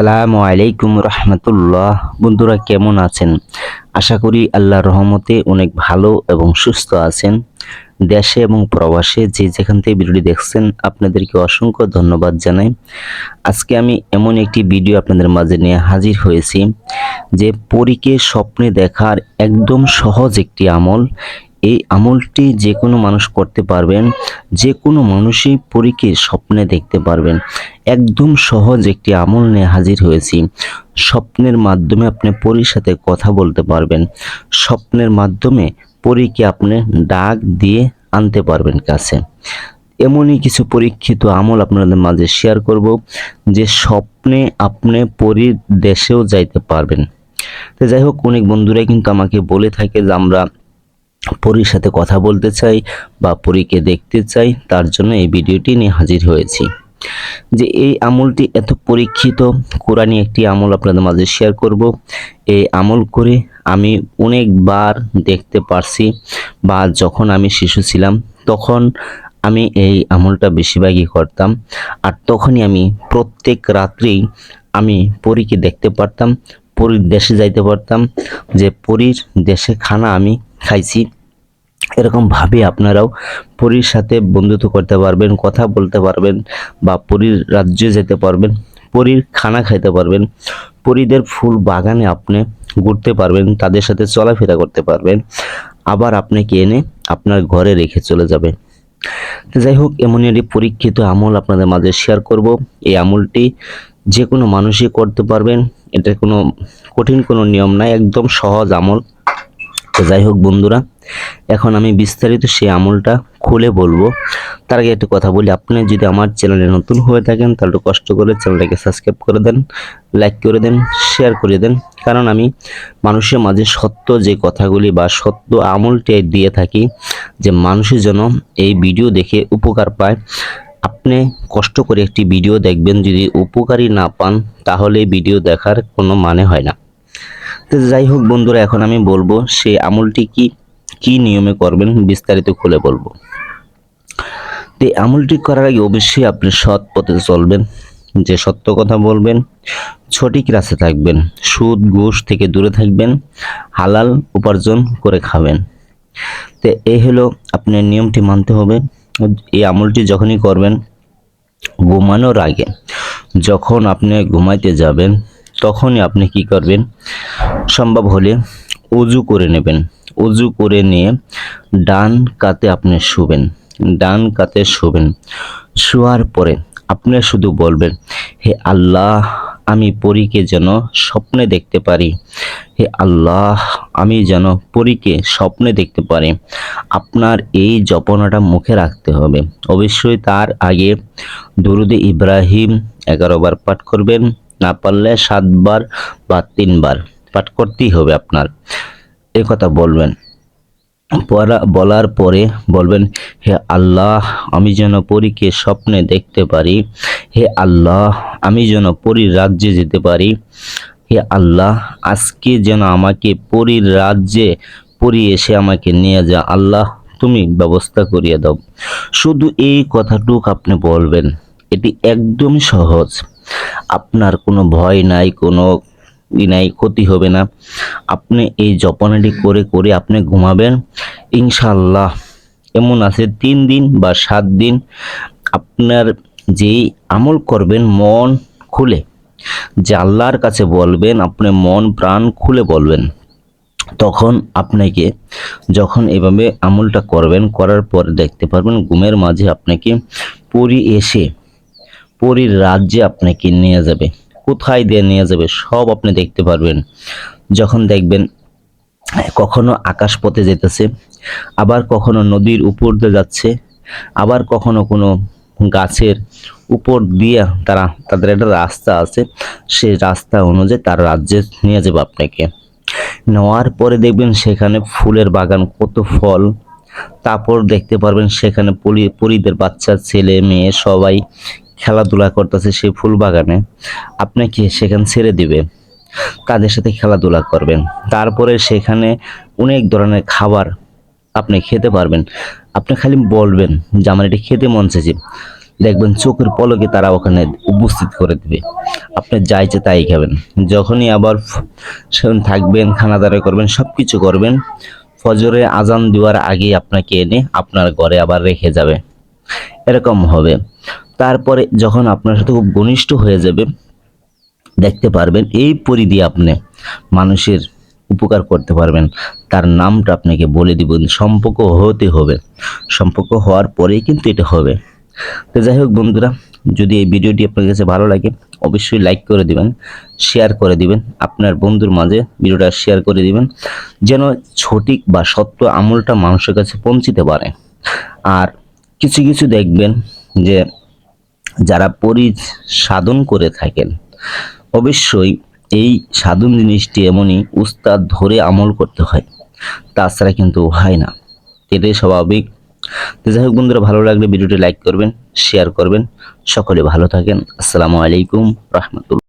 আসসালামু আলাইকুম রহমতুল্লাহ। বন্ধুরা কেমন আছেন? আশা করি আল্লাহর রহমতে অনেক ভালো এবং সুস্থ আছেন। দেশে এবং প্রবাসে যে যেখান থেকে ভিডিওটি দেখছেন, আপনাদেরকে অসংখ্য ধন্যবাদ জানাই। আজকে আমি এমন একটি ভিডিও আপনাদের মাঝে নিয়ে হাজির হয়েছি, যে পরীকে স্বপ্নে দেখার একদম সহজ একটি আমল এই আমলটি যে কোনো মানুষ করতে পারবেন, যে কোনো মানুষই পরীকে স্বপ্নে দেখতে পারবেন। একদম সহজ একটি আমল নিয়ে হাজির হয়েছি। স্বপ্নের মাধ্যমে আপনি পরীর সাথে কথা বলতে পারবেন। স্বপ্নের মাধ্যমে পরীকে আপনি ডাক দিয়ে আনতে পারবেন কাছে। এমনই কিছু পরীক্ষিত আমল আপনাদের মাঝে শেয়ার করব, যে স্বপ্নে আপনি পরীর দেশেও যাইতে পারবেন। তো যাই হোক, অনেক বন্ধুরাই কিন্তু আমাকে বলে থাকে যে আমরা পরীর সাথে কথা বলতে চাই বা পরীকে দেখতে চাই, তার জন্য এই ভিডিওটি নিয়ে হাজির হয়েছি। যে এই আমলটি এত পরীক্ষিত কোরআনী একটি আমল আপনাদের মাঝে শেয়ার করব। এই আমল করে আমি অনেকবার দেখতে পারছি বা যখন আমি শিশু ছিলাম, তখন আমি এই আমলটা বেশিরভাগই করতাম। আর তখনই আমি প্রত্যেক রাত্রেই আমি পরীকে দেখতে পারতাম, পরীর দেশে যাইতে পারতাম, যে পরীর দেশে খানা আমি খাইছি। এরকম ভাবে আপনারাও পুরীর সাথে বন্ধুত্ব করতে পারবেন, কথা বলতে পারবেন বা পুরীর রাজ্যে যেতে পারবেন, পরীর খানা খাইতে পারবেন, পরীদের ফুল বাগানে আপনি ঘুরতে পারবেন, তাদের সাথে চলাফেরা করতে পারবেন, আবার আপনাকে এনে আপনার ঘরে রেখে চলে যাবে। যাই হোক, এমনই একটি পরীক্ষিত আমল আপনাদের মাঝে শেয়ার করব। এই আমলটি যে কোনো মানুষই করতে পারবেন, এটা কোনো কঠিন কোনো নিয়ম নাই একদম সহজ আমল। তো যাই হোক বন্ধুরা, এখন আমি বিস্তারিত সেই আমলটা খুলে বলব। তার আগে একটা কথা বলি, আপনি যদি আমার চ্যানেলে নতুন হয়ে থাকেন, তাহলে একটু কষ্ট করে চ্যানেলটাকে সাবস্ক্রাইব করে দেন, লাইক করে দেন শেয়ার করে দেন। কারণ আমি মানুষের মাঝে সত্য যে কথাগুলি বা সত্য আমলটি দিয়ে থাকি, যে মানুষের যেন এই ভিডিও দেখে উপকার পায়। আপনি কষ্ট করে একটি ভিডিও দেখবেন, যদি উপকারী না পান, তাহলে ভিডিও দেখার কোনো মানে হয় না। তো যাই হোক বন্ধুরা, এখন আমি বলব সেই আমলটি কি কি নিয়মে করবেন বিস্তারিত খুলে বলব। তো এই আমলটি করার আগে অবশ্যই আপনি সৎ পথে চলবেন, যে সত্য কথা বলবেন, সঠিক রাস্তা থাকবেন, সুদ, ঘুষ থেকে দূরে থাকবেন, হালাল উপার্জন করে খাবেন। তো এই হলো আপনার নিয়মটি মানতে হবে। এই আমলটি যখনই করবেন, ঘুমানোর আগে, যখন আপনি ঘুমাইতে যাবেন, তখনই আপনি কি করবেন সম্ভব হলে উজু করে নেবেন। উজু করে নিয়ে ডান কাতে আপনি শুবেন। ডান কাতে শুবেন। শোয়ার পরে আপনি শুধু বলবেন, হে আল্লাহ, আমি পরীকে যেন স্বপ্নে দেখতে পারি। হে আল্লাহ, আমি যেন পরীকে স্বপ্নে দেখতে পারি। আপনার এই জপনাটা মুখে রাখতে হবে। অবশ্যই তার আগে দুরুদে ইব্রাহিম এগারো বার পাঠ করবেন। না পারলে সাতবার বা তিনবার পাঠ করতেই হবে আপনার। এ কথা বলবেন। পড়া, বলার পরে বলবেন, হে আল্লাহ, আমি যেন পরীকে স্বপ্নে দেখতে পারি। হে আল্লাহ, আমি যেন পরীর রাজ্যে যেতে পারি। হে আল্লাহ, আজকে যেন আমাকে পরীর রাজ্যে পরী এসে আমাকে নিয়ে যা। আল্লাহ, তুমি ব্যবস্থা করিয়ে দাও। শুধু এই কথাটুক আপনি বলবেন। এটি একদম সহজ। আপনার কোনো ভয় নাই, কোনো নাই ক্ষতি হবে না। আপনি এই জপনাটি করে করে আপনি ঘুমাবেন। ইনশাল্লাহ এমন আছে তিন দিন বা সাত দিন আপনার যেই আমল করবেন মন খুলে, যে আল্লাহর কাছে বলবেন, আপনি মন, প্রাণ খুলে বলবেন। তখন আপনাকে যখন এভাবে আমলটা করবেন, করার পর দেখতে পারবেন ঘুমের মাঝে আপনাকে পরি এসে, পরীর রাজ্যে আপনাকে নিয়ে যাবে। কোথায় দিয়ে নিয়ে যাবে সব আপনি দেখতে পারবেন। যখন দেখবেন, কখনো আকাশ পথে যেতেছে, আবার কখনো নদীর উপর দিয়ে যাচ্ছে, আবার কখনো কোনো গাছের উপর দিয়ে তারা, তাদের একটা রাস্তা আছে সেই রাস্তা অনুযায়ী তার রাজ্যে নিয়ে যাবে আপনাকে। নেওয়ার পরে দেখবেন সেখানে ফুলের বাগান, কত ফল। তারপর দেখতে পারবেন সেখানে পরি পরিদের বাচ্চা, ছেলে, মেয়ে সবাই খেলাধুলা করতেছে সেই ফুল বাগানে আপনাকে সেখানে ছেড়ে দিবে তাদের সাথে খেলাধুলা করবেন? তারপরে সেখানে অনেক ধরনের খাবার আপনি খেতে পারবেন। আপনি খালি বলবেন যে আমার এটি খেতে মন চাইছে। দেখবেন চোখের পলকে তারা ওখানে উপস্থিত করে দেবে। আপনি যা ইচ্ছে তাই খাবেন। যখনই আবার সেখানে থাকবেন খানা দানা করবেন সব কিছু করবেন, ফজরে আজান দেওয়ার আগে আপনাকে এনে আপনার ঘরে আবার রেখে যাবে। এরকম হবে। তারপরে যখন আপনার সাথে খুব ঘনিষ্ঠ হয়ে যাবে, দেখতে পারবেন, এই পরিধি আপনি মানুষের উপকার করতে পারবেন। তার নামটা আপনাকে বলে দিব, সম্পর্ক হতে হবে। সম্পর্ক হওয়ার পরেই কিন্তু এটা হবে। তো যাই হোক বন্ধুরা, যদি এই ভিডিওটি আপনার কাছে ভালো লাগে, অবশ্যই লাইক করে দিবেন শেয়ার করে দিবেন, আপনার বন্ধুর মাঝে ভিডিওটা শেয়ার করে দিবেন, যেন সঠিক বা সত্য আমলটা মানুষের কাছে পৌঁছিতে পারে। আর কিছু কিছু দেখবেন যে যারা পরি সাধন করে থাকেন। অবশ্যই এই সাধন জিনিসটি এমনই উস্তাদ ধরে আমল করতে হয়, তাছাড়া কিন্তু হয় না। এটাই স্বাভাবিক। তো যাই হোক বন্ধুরা, ভালো লাগলে ভিডিওটি লাইক করবেন শেয়ার করবেন। সকলে ভালো থাকেন। আসসালামু আলাইকুম রহমতুল্লাহ।